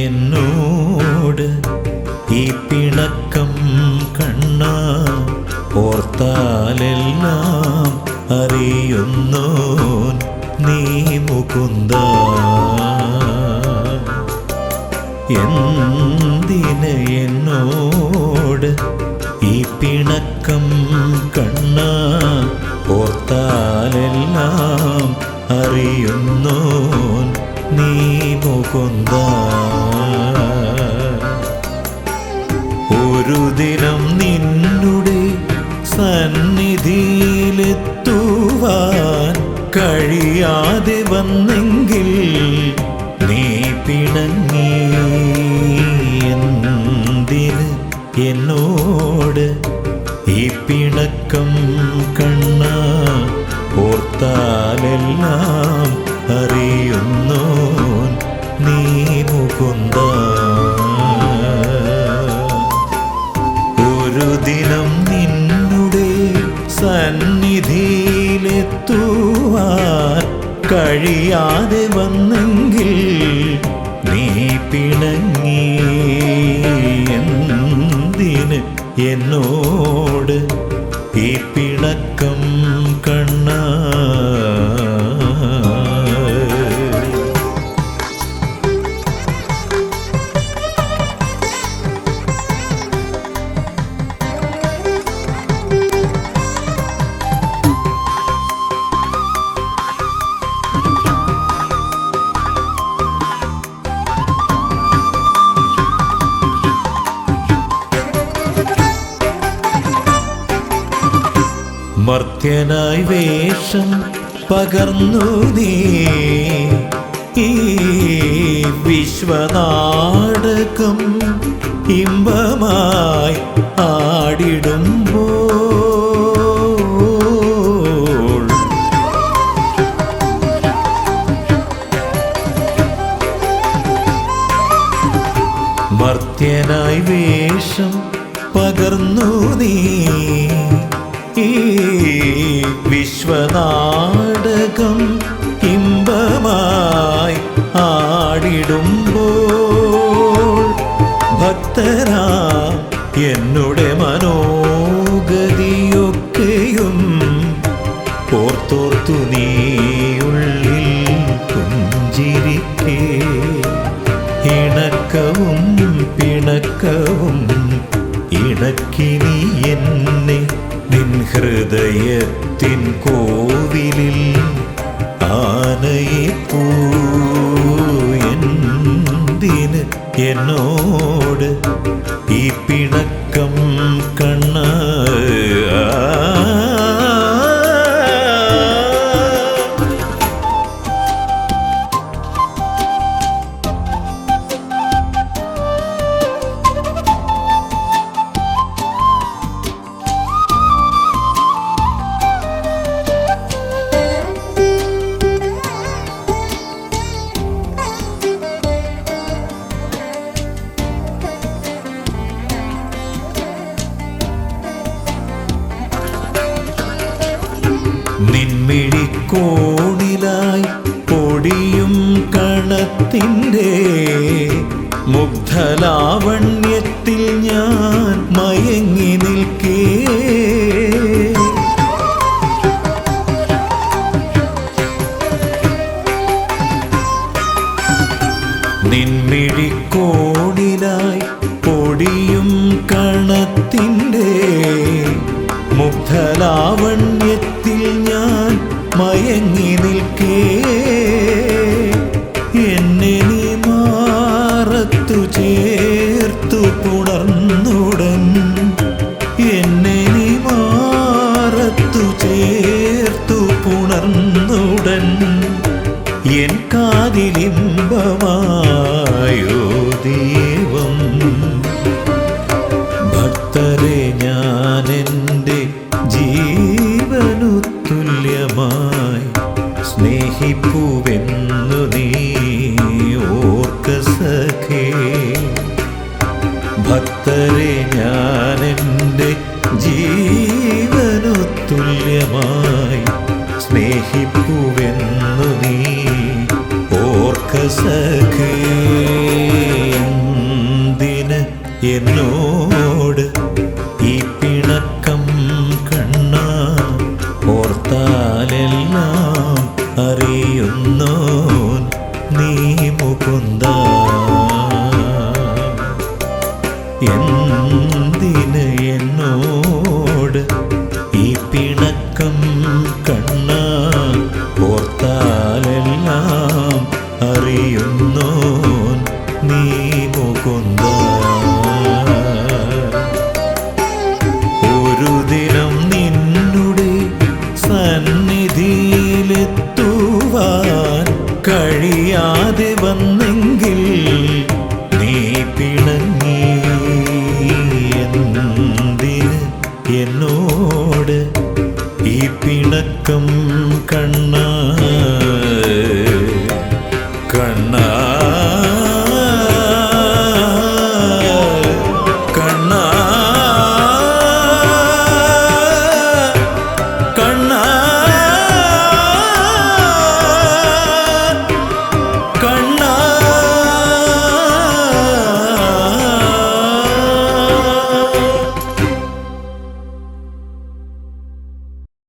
എന്നോട് ഈ പിണക്കം കണ്ണ ഓർത്താലെല്ലാം അറിയുന്നു നീ മുകുന്ദ. എന്തിന് എന്നോട് ഈ പിണക്കം കണ്ണ ഓർത്താലെല്ലാം അറിയുന്നു നീ മുകുന്ദ. സന്നിധിയിലെത്തുവാൻ കഴിയാതെ വന്നെങ്കിൽ നീ പിണങ്ങി എന്തിന് എന്നോട് ഈ പിണക്കം കണ്ണ ഓർത്താലെല്ലാം സന്നിധിയിലെത്തുവാൻ കഴിയാതെ വന്നെങ്കിൽ നീ പിണങ്ങി. എന്തിന് എന്നോട് ഈ പിണക്കം മർത്യനായി വേഷം പകർന്നു നീ. ഈ വിശ്വനാടകം ഇമ്പമായി ആടിടുമ്പോൾ. മർത്യനായി വേഷം പകർന്നു നീ. ഈ വിശ്വനാടകം ഇമ്പമായി ആടിടുമ്പോൾ ഭക്തരാ എന്നുടെ മനോഗതിയൊക്കെയും ഓർത്തോർത്തു നീയുള്ളിൽ പുഞ്ചിരിക്കേ. ഇണക്കവും പിണക്കവും ഇണക്കി നീ എന്നെ നിൻ ഹൃദയത്തിൻ കോവിലിൽ ആനയെ പൂയെന്തിന് എന്നോട് നിൻമിഴിക്കോണിലായി പൊടിയും കണത്തിന്റെ മുഗ്ധലാവണ്യത്തിൽ ഞാൻ മയങ്ങി നിൽക്കേ. നിൻമിഴിക്കോണിലായി പൊടിയും കണത്തിന്റെ മുഗ്ധലാവണ്യത്തിൽ ഞാൻ മയങ്ങി നിൽക്കേ. എന്നെ നീ മാറത്തു ചേർത്തു പുണർന്നുടൻ. എന്നെ നീ മാറത്തു ചേർത്തു പുണർന്നുടൻ. എൻ കാതിലിംബമായോ ദൈവം. ഭക്തരെ ഞാൻ ഭക്തരെ ഞാൻ എന്റെ ജീവനു തുല്യമായി സ്നേഹിപ്പുവെന്നു നീ ഓർക്ക സഖേ എന്തിന് എന്നോട് എന്തിന് എന്നോട് ഈ പിണക്കം കണ്ണ ഓർത്താലെല്ലാം അറിയുന്നു നീ മുകുന്ദ. ഒരു ദിനം നിന്നുടെ സന്നിധിയിലെത്തുവാൻ കഴിയാതെ വന്നേ ഈ പിണക്കം കണ്ണാ